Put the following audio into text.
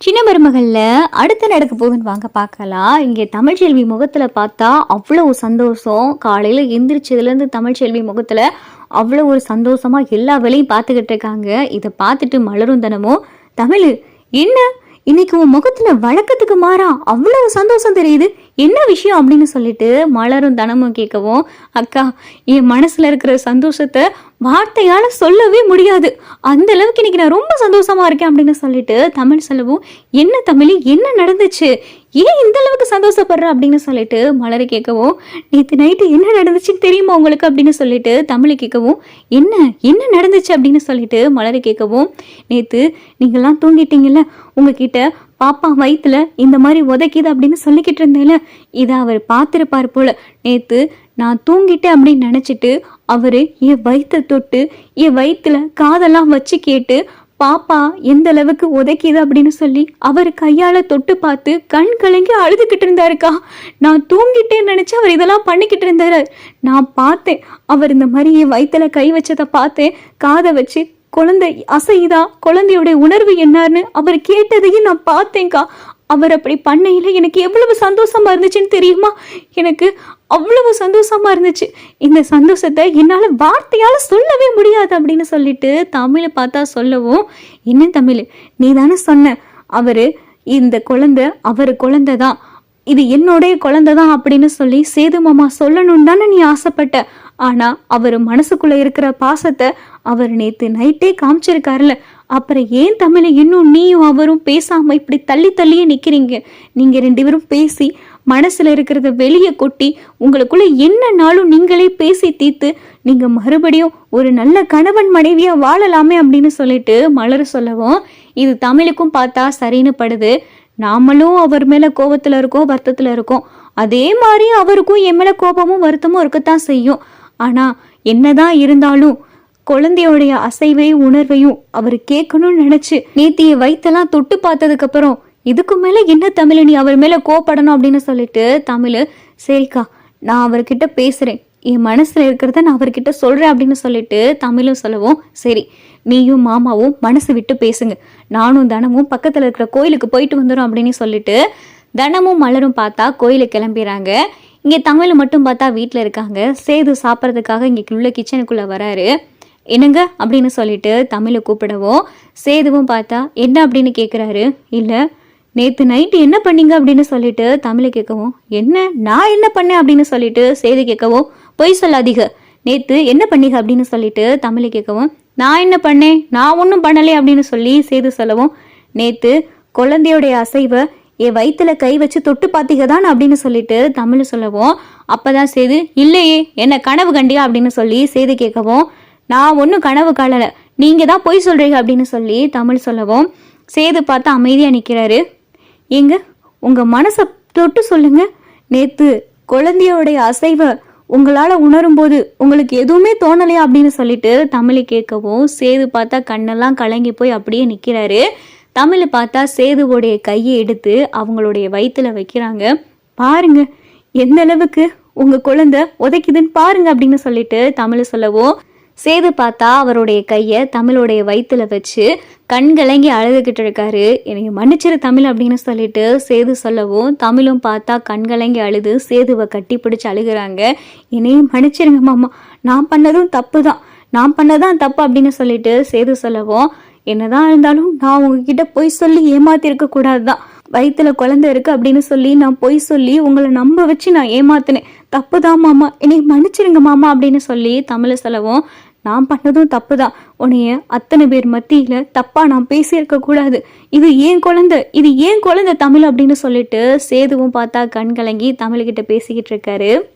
சின்ன மருமகளில் அடுத்து நடக்க போகுதுன்னு வாங்க பார்க்கலாம். இங்கே தமிழ்ச்செல்வி முகத்துல பார்த்தா அவ்வளோ சந்தோஷம். காலையில எந்திரிச்சதுலேருந்து தமிழ்ச்செல்வி முகத்துல அவ்வளோ ஒரு சந்தோஷமா எல்லா வேலையும் பார்த்துக்கிட்டு இருக்காங்க. இதை பார்த்துட்டு மலரும் தினமும் தமிழ் என்ன? இன்னைக்கு உன் முகத்துல வழக்கத்துக்கு மாறா? அவ்வளவு சந்தோஷம் தெரியுது. என்ன விஷயம் அப்படின்னு சொல்லிட்டு மலரும் தனமும் கேட்கவும் அக்கா என் மனசுல இருக்கிற சந்தோஷத்தை வார்த்தையால சொல்லவே முடியாது. அந்த அளவுக்கு இன்னைக்கு நான் ரொம்ப சந்தோஷமா இருக்கேன் அப்படின்னு சொல்லிட்டு தமிழ் சொல்லவும் என்ன தமிழ்? என்ன நடந்துச்சு? ஏன் இந்த அளவுக்கு சந்தோஷப்படுற? அப்படின்னு சொல்லிட்டு மலரை கேட்கவும் நேற்று நைட்டு என்ன நடந்துச்சுன்னு தெரியுமா உங்களுக்கு? அப்படின்னு சொல்லிட்டு தமிழை கேட்கவும் என்ன? என்ன நடந்துச்சு? அப்படின்னு சொல்லிட்டு மலரை கேட்கவும் நேற்று நீங்கள்லாம் தூங்கிட்டீங்கல்ல. உங்ககிட்ட பாப்பா வயிற்றுல இந்த மாதிரி உதைக்குது அப்படின்னு சொல்லிக்கிட்டு இருந்தேல இதை அவர் பார்த்துருப்பார் போல. நேற்று நான் தூங்கிட்டேன் அப்படின்னு நினச்சிட்டு அவர் என் வயிற்றை தொட்டு என் வயிற்றுல காதெல்லாம் வச்சு கேட்டு பாப்பா எந்த அளவுக்கு உதைக்குது அப்படின்னு சொல்லி அவர் கையால தொட்டு பார்த்து கண் கலங்கி அழுதுகிட்டு இருந்தாருக்கா. நான் தூங்கிட்டேன்னு நினைச்சு அவர் இதெல்லாம் பண்ணிக்கிட்டு இருந்தாரு. நான் பார்த்தேன் அவர் இந்த மாதிரி என் வயிற்றுல கை வச்சதை பார்த்தேன் காதை வச்சு குழந்தை அசைதா குழந்தையுடைய உணர்வு என்னன்னு அவர் கேட்டதையும் நான் பார்த்தேன்க்கா. அவர் அப்படி பண்ணையில் எனக்கு எவ்வளவு சந்தோஷமா இருந்துச்சுன்னு தெரியுமா? எனக்கு அவ்வளவு சந்தோஷமா இருந்துச்சு. இந்த சந்தோஷத்தை என்னால் வார்த்தையால் சொல்லவே முடியாது அப்படின்னு சொல்லிட்டு தமிழை பார்த்தா சொல்லவும் என்ன தமிழ்? நீ தானே சொன்ன அவர் இந்த குழந்தை அவர் குழந்தை தான் இது என்னுடைய குழந்தை தான் அப்படின்னு சொல்லி சேது மாமா சொல்லணும் தானே நீ ஆசைப்பட்ட. ஆனா அவர் மனசுக்குள்ள இருக்கிற பாசத்தை அவர் நேத்து நைட்டே காமிச்சிருக்காருல. அப்புறம் ஏன் தமிழை இன்னும் நீயும் அவரும் பேசாம இப்படி தள்ளி தள்ளியே நிக்கிறீங்க? நீங்க ரெண்டு பேரும் பேசி மனசுல இருக்கிறத வெளியே கொட்டி உங்களுக்குள்ள நாளும் நீங்களே பேசி தீர்த்து நீங்க மறுபடியும் ஒரு நல்ல கணவன் மனைவியா வாழலாமே அப்படின்னு சொல்லிட்டு மலர் சொல்லவும் இது தமிழுக்கும் பார்த்தா சரின்னு படுது. நாமளும் அவர் மேலே கோபத்தில் இருக்கோம் வருத்தத்தில் இருக்கோம். அதே மாதிரி அவருக்கும் என் மேலே கோபமும் வருத்தமும் இருக்கத்தான் செய்யும். ஆனால் என்னதான் இருந்தாலும் குழந்தையோடைய அசைவையும் உணர்வையும் அவர் கேட்கணும்னு நினைச்சு நேத்தியை வயித்தெல்லாம் தொட்டு பார்த்ததுக்கு அப்புறம் இதுக்கு மேலே என்ன தமிழ்? நீ அவர் மேலே கோபப்படணும் அப்படின்னு சொல்லிட்டு தமிழ் சரிக்கா நான் அவர்கிட்ட பேசுகிறேன் என் மனசில் இருக்கிறத நான் அவர்கிட்ட சொல்கிறேன் அப்படின்னு சொல்லிட்டு தமிழும் சொல்லவும் சரி நீயும் மாமாவும் மனசு விட்டு பேசுங்க. நானும் தனமும் பக்கத்தில் இருக்கிற கோயிலுக்கு போயிட்டு வந்துடும் அப்படின்னு சொல்லிட்டு தனமும் மலரும் பார்த்தா கோயிலுக்கு கிளம்பிடுறாங்க இங்கே தமிழ் மட்டும் பார்த்தா வீட்டில் இருக்காங்க. சேது சாப்பிட்றதுக்காக இங்கே உள்ள கிச்சனுக்குள்ளே வராரு. என்னங்க? அப்படின்னு சொல்லிட்டு தமிழை கூப்பிடவும் சேதுவும் பார்த்தா என்ன? அப்படின்னு கேட்குறாரு இல்லை நேற்று நைட்டு என்ன பண்ணீங்க? அப்படின்னு சொல்லிட்டு தமிழை கேட்கவும் என்ன? நான் என்ன பண்ணேன்? அப்படின்னு சொல்லிட்டு சேது கேட்கவும் பொய் சொல்லாதீங்க நேற்று என்ன பண்ணீங்க அப்படின்னு சொல்லிட்டு தமிழை கேட்கவும் நான் என்ன பண்ணேன்? நான் ஒன்றும் பண்ணலை அப்படின்னு சொல்லி சேது சொல்லவும் நேற்று குழந்தையோடைய அசைவை என் வயிற்றுல கை வச்சு தொட்டு பார்த்தீங்க தான் அப்படின்னு சொல்லிட்டு தமிழ் சொல்லவும் அப்பதான் சேது இல்லையே என்ன கனவு கண்டியா அப்படின்னு சொல்லி சேது கேட்கவும் நான் ஒன்றும் கனவு காணலை. நீங்கள் தான் பொய் சொல்கிறீங்க அப்படின்னு சொல்லி தமிழ் சொல்லவும் சேது பார்த்து அமைதியாக நிற்கிறாரு ஏங்க உங்கள் மனசை தொட்டு சொல்லுங்க. நேற்று குழந்தையோடைய அசைவை உங்களால் உணரும்போது உங்களுக்கு எதுவுமே தோணலையா அப்படின்னு சொல்லிட்டு தமிழை கேட்கவும் சேது பார்த்தா கண்ணெல்லாம் கலங்கி போய் அப்படியே நிற்கிறாரு தமிழை பார்த்தா சேதுவோடைய கையை எடுத்து அவங்களுடைய வயிற்றில் வைக்கிறாங்க. பாருங்க எந்த அளவுக்கு உங்கள் குழந்தை உதைக்குதுன்னு பாருங்க அப்படின்னு சொல்லிட்டு தமிழை சொல்லவும் சேது பார்த்தா அவருடைய கையை தமிழோடைய வயிற்றுல வச்சு கண் கலங்கி அழுதுகிட்டு இருக்காரு. என்னை மன்னிச்சிரு தமிழ் அப்படின்னு சொல்லிட்டு சேது சொல்லவும் தமிழும் பார்த்தா கண் கலங்கி அழுது சேதுவை கட்டி பிடிச்சி அழுகிறாங்க. என்னையும் மன்னிச்சிருங்க மாமா நான் பண்ணதும் தப்பு தான் நான் பண்ணதான் தப்பு அப்படின்னு சொல்லிட்டு சேது சொல்லவும் என்னதான் இருந்தாலும் நான் உங்ககிட்ட பொய் சொல்லி ஏமாத்திருக்க கூடாது தான் வயிற்றுல குழந்தை இருக்கு அப்படின்னு சொல்லி நான் பொய் சொல்லி உங்களை நம்ப வச்சு நான் ஏமாத்தினேன். தப்பு தான் மாமா. என்னை மன்னிச்சிருங்க மாமா அப்படின்னு சொல்லி தமிழை சொல்லவும் நான் பண்ணதும் தப்பு தான் உன்னைய அத்தனை பேர் மத்தியில் தப்பாக நான் பேசியிருக்க கூடாது. இது ஏன் குழந்தை? இது ஏன் குழந்தை தமிழ்? அப்படின்னு சொல்லிட்டு சேதுவும் பார்த்தா கண் கலங்கி தமிழ்கிட்ட பேசிக்கிட்டு இருக்காரு.